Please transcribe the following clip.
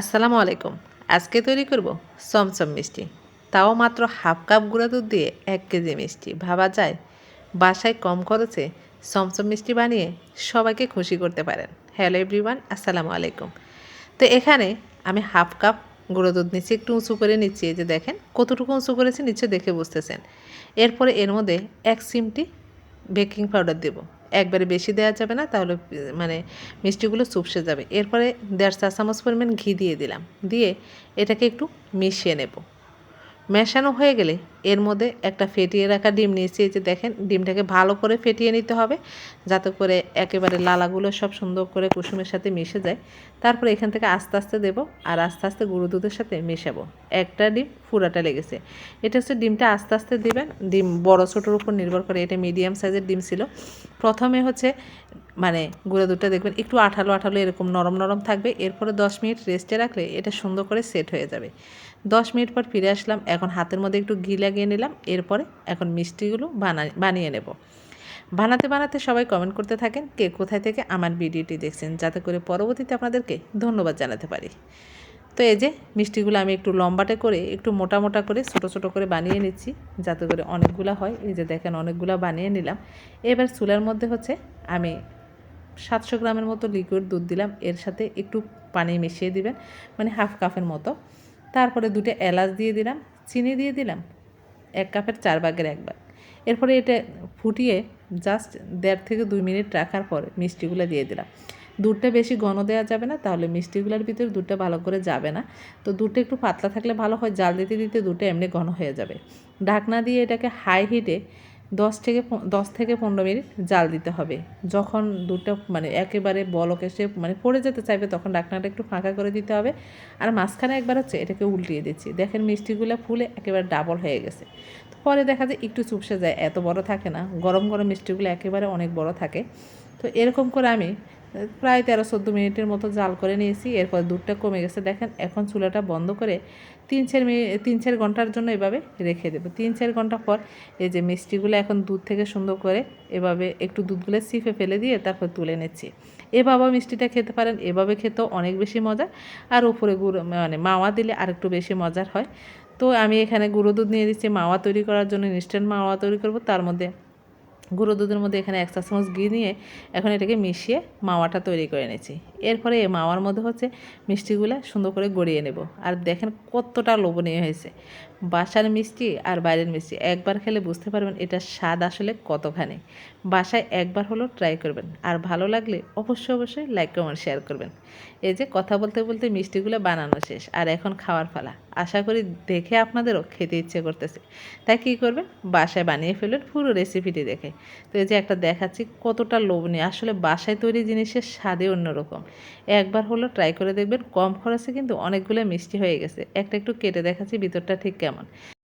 আসসালামু আলাইকুম। আজকে তৈরি করব চমচম মিষ্টি। তাও মাত্র হাফ কাপ গুঁড়া দুধ দিয়ে এক কেজি মিষ্টি। ভাবা যায়, বাসায় কম খরচে চমচম মিষ্টি বানিয়ে সবাইকে খুশি করতে পারেন। হ্যালো এভরিওয়ান, আসসালামু আলাইকুম। তো এখানে আমি হাফ কাপ গুঁড়ো দুধ নিচ্ছি, একটু উঁচু করে নিচ্ছি। এই যে দেখেন, কতটুকু উঁচু করেছি নিচে দেখে বুঝতেছেন। এরপরে এর মধ্যে এক সিমটি বেকিং পাউডার দেবো। একবারে বেশি দেওয়া যাবে না, তাহলে মানে মিষ্টিগুলো চুপসে যাবে। এরপরে দেড় চা চামচ পরিমাণ ঘি দিয়ে দিলাম। দিয়ে এটাকে একটু মিশিয়ে নেব। মেশানো হয়ে গেলে এর মধ্যে একটা ফেটিয়ে রাখা ডিম নিয়েছি। এই যে দেখেন, ডিমটাকে ভালো করে ফেটিয়ে নিতে হবে, যাতে করে একেবারে লালাগুলো সব সুন্দর করে কুসুমের সাথে মিশে যায়। তারপর এখান থেকে আস্তে আস্তে দেবো আর আস্তে আস্তে গুঁড়ো দুধের সাথে মেশাবো। একটা ডিম ফুরাটা লেগেছে। এটা হচ্ছে ডিমটা আস্তে আস্তে দিবেন। ডিম বড় ছোটোর উপর নির্ভর করে, এটা মিডিয়াম সাইজের ডিম ছিল। প্রথমে হচ্ছে মানে গুঁড়ো দুধটা দেখবেন, একটু আঠালো আঠালো এরকম নরম নরম থাকবে। এরপরে দশ মিনিট রেস্টে রাখলে এটা সুন্দর করে সেট হয়ে যাবে। দশ মিনিট পর ফিরে আসলাম। এখন হাতের মধ্যে একটু ঘি লাগিয়ে নিলাম। এরপরে এখন মিষ্টিগুলো বানা, বানিয়ে নেব। বানাতে বানাতে সবাই কমেন্ট করতে থাকেন, কে কোথায় থেকে আমার ভিডিওটি দেখছেন, যাতে করে পরবর্তীতে আপনাদেরকে ধন্যবাদ জানাতে পারি। তো এই যে মিষ্টিগুলো আমি একটু লম্বাটে করে, একটু মোটা মোটা করে, ছোটো ছোটো করে বানিয়ে নিচ্ছি, যাতে করে অনেকগুলো হয়। এই যে দেখেন অনেকগুলো বানিয়ে নিলাম। এবার চুলার মধ্যে হচ্ছে আমি সাতশো গ্রামের মতো লিকুইড দুধ দিলাম। এর সাথে একটু পানি মিশিয়ে দিবেন মানে হাফ কাপের মতো। তারপরে দুটো এলাচ দিয়ে দিলাম, চিনি দিয়ে দিলাম এক কাপের চার ভাগের এক ভাগ। এরপরে এটা ফুটিয়ে জাস্ট দেড় থেকে দুই মিনিট রাখার পর মিষ্টিগুলো দিয়ে দিলাম। দুধটা বেশি ঘন দেওয়া যাবে না, তাহলে মিষ্টিগুলোর ভিতরে দুধটা ভালো করে যাবে না। তো দুধটা একটু পাতলা থাকলে ভালো হয়, জাল দিতে দিতে দুধটা এমনি ঘন হয়ে যাবে। ঢাকনা দিয়ে এটাকে হাই হিটে দশ থেকে দশ থেকে পনেরো মিনিট জাল দিতে হবে। যখন দুটো মানে একেবারে বলক এসে মানে পড়ে যেতে চাইবে, তখন ডাকনাটা একটু ফাঁকা করে দিতে হবে। আর মাঝখানে একবার হচ্ছে এটাকে উল্টিয়ে দিচ্ছি। দেখেন মিষ্টিগুলো ফুলে একেবারে ডাবল হয়ে গেছে। তো পরে দেখা যায় একটু চুপসে যায়, এত বড় থাকে না। গরম গরম মিষ্টিগুলো একেবারে অনেক বড় থাকে। তো এরকম করে আমি প্রায় তেরো চোদ্দ মিনিটের মতো জাল করে নিয়েছি, এরপর দুধটা কমে গেছে। দেখেন, এখন চুলাটা বন্ধ করে তিন চার মিনিট তিন চার ঘণ্টার জন্য এভাবে রেখে দেবো। তিন চার ঘণ্টা পর এই যে মিষ্টিগুলো এখন দুধ থেকে সুন্দর করে এভাবে একটু দুধগুলো সিফে ফেলে দিয়ে তারপর তুলে নিচ্ছি। এভাবে মিষ্টিটা খেতে পারেন, এভাবে খেতেও অনেক বেশি মজা। আর উপরে গুঁড়ো মানে মাওয়া দিলে আরেকটু বেশি মজার হয়। তো আমি এখানে গুঁড়ো দুধ নিয়ে দিচ্ছি, মাওয়া তৈরি করার জন্য ইনস্ট্যান্ট মাওয়া তৈরি করব। তার মধ্যে গুঁড়ো দুধের মধ্যে এখানে এক চা চামচ ঘি নিয়ে এখন এটাকে মিশিয়ে মাওয়াটা তৈরি করে নিয়েছি এরপরে এই মাওয়ার মধ্যে হচ্ছে মিষ্টিগুলো সুন্দর করে গড়িয়ে নেব। আর দেখেন কতটা লোভনীয় হয়েছে। বাসার মিষ্টি আর বাইরের মিষ্টি, একবার খেলে বুঝতে পারবেন এটা স্বাদ আসলে কতখানি। বাসায় একবার হলো ট্রাই করবেন। আর ভালো লাগলে অবশ্যই অবশ্যই লাইক কমেন্ট শেয়ার করবেন। এই যে কথা বলতে বলতে মিষ্টিগুলো বানানো শেষ, আর এখন খাওয়ার ফালা আশা করি দেখে আপনাদেরও খেতে ইচ্ছে করতেছে। তাই কী করবেন? বাসায় বানিয়ে ফেলবেন পুরো রেসিপিটি দেখে। তো এই যে একটা দেখাচ্ছি কতটা লোভনীয়। আসলে বাসায় তৈরি জিনিসের স্বাদে অন্যরকম। একবার হলো ট্রাই করে দেখবেন। কম খরচে কিন্তু অনেকগুলো মিষ্টি হয়ে গেছে। একটা একটু কেটে দেখাচ্ছি ভিতরটা ঠিক কেমন।